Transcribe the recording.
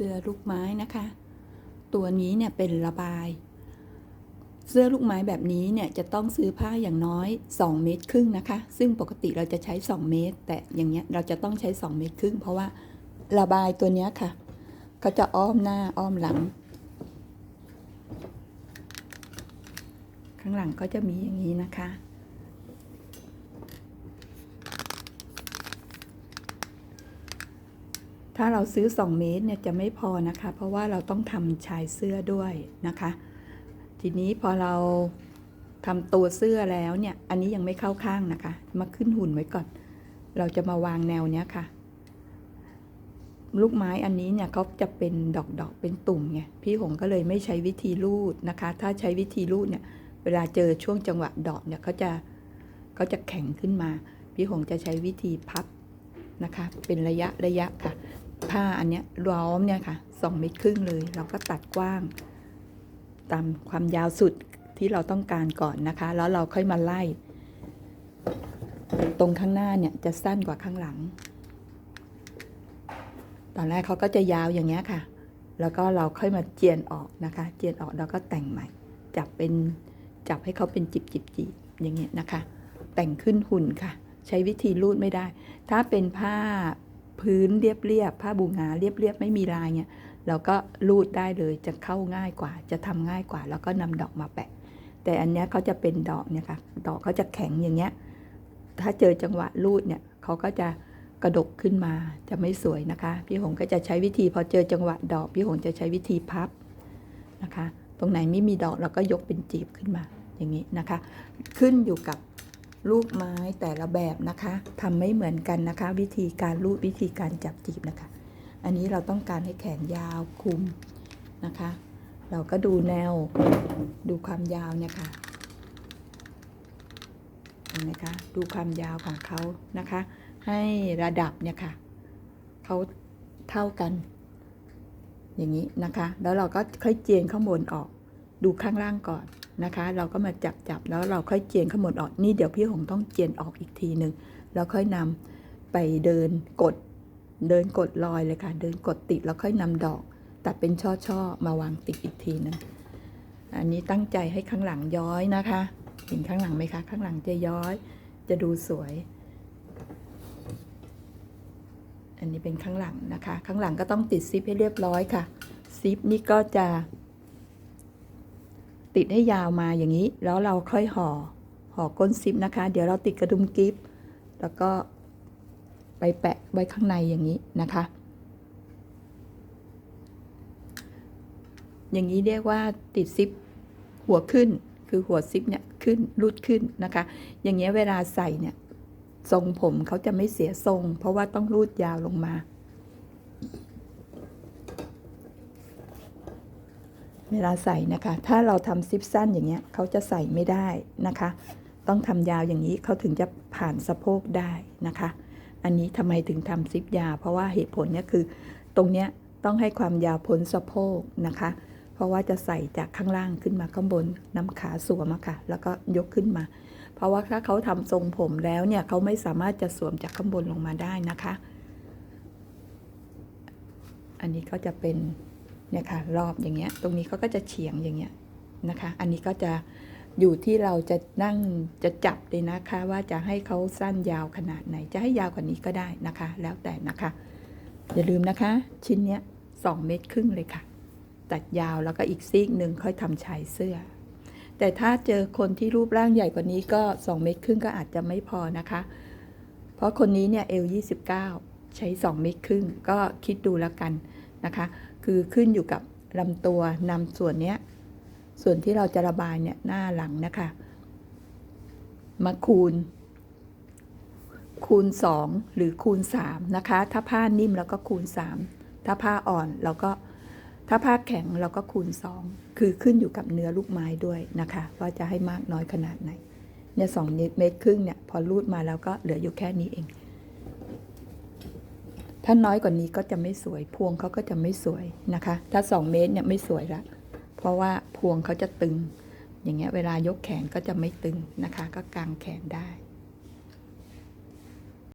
เสื้อลูกไม้นะคะ ตัวนี้เนี่ยเป็นระบาย เสื้อลูกไม้แบบนี้เนี่ยจะต้องซื้อผ้าอย่างน้อย 2 เมตรครึ่งนะคะ ซึ่งปกติเราจะใช้ 2 เมตร แต่อย่างเงี้ยเราจะต้องใช้ 2 เมตรครึ่งเพราะว่าระบายตัวเนี้ยค่ะก็จะอ้อมหน้าอ้อมหลัง ข้างหลังก็จะมีอย่างนี้นะคะ ถ้าเราซื้อ 2 เมตรเนี่ยจะไม่พอนะคะ เพราะว่าเราต้องทำชายเสื้อด้วยนะคะ ทีนี้พอเราทำตัวเสื้อแล้วเนี่ย อันนี้ยังไม่เข้าข้างนะคะ มาขึ้นหุ่นไว้ก่อน เราจะมาวางแนวเนี้ยค่ะ ลูกไม้อันนี้เนี่ยเขาจะเป็นดอกดอกๆเป็นตุ่มไง พี่หงก็เลยไม่ใช้วิธีรูดนะคะ ถ้าใช้วิธีรูดเนี่ย เวลาเจอช่วงจังหวะดอกเนี่ยเขาจะเขาจะแข็งขึ้นมา พี่หงจะใช้วิธีพับนะคะ เป็นระยะระยะค่ะ ผ้าอันเนี้ยล้อมเนี่ยค่ะสองเมตรครึ่งเลย เราก็ตัดกว้าง ตามความยาวสุดที่เราต้องการก่อนนะคะ แล้วเราค่อยมาไล่ ตรงข้างหน้าเนี่ยจะสั้นกว่าข้างหลัง ตอนแรกเขาก็จะยาวอย่างเงี้ยค่ะ แล้วก็เราค่อยมาเจียนออกนะคะ เจียนออกแล้วก็แต่งใหม่ จับเป็นจับให้เขาเป็นจิบจิบจิบอย่างเงี้ยนะคะ แต่งขึ้นหุ่นค่ะ ใช้วิธีรูดไม่ได้ ถ้าเป็นผ้า พื้นเรียบเรียบๆผ้าบูงาเรียบเรียบๆไม่มีลายเนี่ยเราก็รูดได้เลยจะเข้าง่ายกว่า จะทำง่ายกว่า แล้วก็นำดอกมาแปะ แต่อันนี้เขาจะเป็นดอกเนี่ยค่ะดอกเขาจะแข็งอย่างเงี้ยถ้าเจอจังหวะรูดเนี่ยเขาก็จะกระดกขึ้นมาจะไม่สวยนะคะ พี่หงก็จะใช้วิธีพอเจอจังหวะดอก พี่หงจะใช้วิธีพับนะคะ ตรงไหนไม่มีดอกเราก็ยกเป็นจีบขึ้นมาอย่างนี้นะคะ ขึ้นอยู่กับ ลูกไม้แต่ละแบบนะคะทำไม่เหมือนกันนะคะ วิธีการรูดวิธีการจับจีบนะคะ อันนี้เราต้องการให้แขนยาวคุมนะคะ เราก็ดูแนวดูความยาวเนี่ยค่ะเห็นไหมคะดูความยาวของเขานะคะ ให้ระดับเนี่ยค่ะเขาเท่ากัน อย่างนี้นะคะ แล้วเราก็ค่อยเจียนข้างบนออก ดูข้างล่างก่อน นะคะ เราก็มาจับจับแล้วเราค่อยเจียนข้างบนออกนี่เดี๋ยวพี่หงต้องเจียนออกอีกทีหนึ่งแล้วค่อยนำไปเดินกดเดินกดรอยเลยค่ะ เดินกดติดแล้วค่อยนำดอก ตัดเป็นช่อๆมาวางติดอีกทีหนึงอันนี้ตั้งใจให้ข้างหลังย้อยนะคะเห็นข้างหลังไหมคะข้างหลังจะย้อย จะดูสวย อันนี้เป็นข้างหลังนะคะ ข้างหลังก็ต้องติดซิปให้เรียบร้อยค่ะ ซิปนี่ก็จะ ติดให้ยาวมาอย่างนี้ แล้วเราค่อยห่อห่อก้นซิปนะคะ เดี๋ยวเราติดกระดุมกิฟต์แล้วก็ไปแปะไว้ข้างในอย่างนี้นะคะ อย่างนี้เรียกว่าติดซิปหัวขึ้นคือหัวซิปเนี่ยขึ้นรูดขึ้นนะคะ อย่างเงี้ยเวลาใส่เนี่ยทรงผมเขาจะไม่เสียทรง เพราะว่าต้องรูดยาวลงมา เวลาใส่นะคะ ถ้าเราทำซิปสั้นอย่างเงี้ยเขาจะใส่ไม่ได้นะคะ ต้องทำยาวอย่างนี้เขาถึงจะผ่านสะโพกได้นะคะ อันนี้ทำไมถึงทำซิปยาว เพราะว่าเหตุผลเนี่ยคือ ตรงเนี้ยต้องให้ความยาวพ้นสะโพกนะคะ เพราะว่าจะใส่จากข้างล่างขึ้นมาข้างบนน้ำขาสวมค่ะ แล้วก็ยกขึ้นมา เพราะว่าถ้าเขาทำทรงผมแล้วเนี่ยเขาไม่สามารถจะสวมจากข้างบนลงมาได้นะคะ อันนี้ก็จะเป็น เนี่ยค่ะรอบอย่างเงี้ย ตรงนี้เขาก็จะเฉียงอย่างเงี้ยนะคะ อันนี้ก็จะอยู่ที่เราจะนั่งจะจับเลยนะคะ ว่าจะให้เขาสั้นยาวขนาดไหน จะให้ยาวกว่านี้ก็ได้นะคะ แล้วแต่นะคะ อย่าลืมนะคะ ชิ้นเนี้ยสองเมตรครึ่งเลยค่ะ ตัดยาวแล้วก็อีกซีกหนึ่งค่อยทำชายเสื้อ แต่ถ้าเจอคนที่รูปร่างใหญ่กว่านี้ก็2เมตรครึ่งก็อาจจะไม่พอนะคะ เพราะคนนี้เนี่ยเอล29ใช้2เมตรครึ่งก็คิดดูแล้วกันนะคะ คือขึ้นอยู่กับลำตัวนำส่วนนี้ส่วนที่เราจะระบายเนี่ยหน้าหลังนะคะ มาคูณ คูณ 2 หรือคูณ 3 นะคะ ถ้าผ้านิ่มเราก็คูณ 3 ถ้าผ้าอ่อนเราก็ถ้าผ้าแข็งเราก็คูณ 2 คือขึ้นอยู่กับเนื้อลูกไม้ด้วยนะคะ ว่าจะให้มากน้อยขนาดไหนเนี่ยสองเมตรครึ่งเนี่ยพอรูดมาแล้วก็เหลืออยู่แค่นี้เอง ถ้าน้อยกว่านี้ก็จะไม่สวย พวงเขาก็จะไม่สวยนะคะ ถ้า 2 เมตรเนี่ยไม่สวยละเพราะว่าพวงเขาจะตึง อย่างเงี้ยเวลายกแขนก็จะไม่ตึงนะคะ ก็กางแขนได้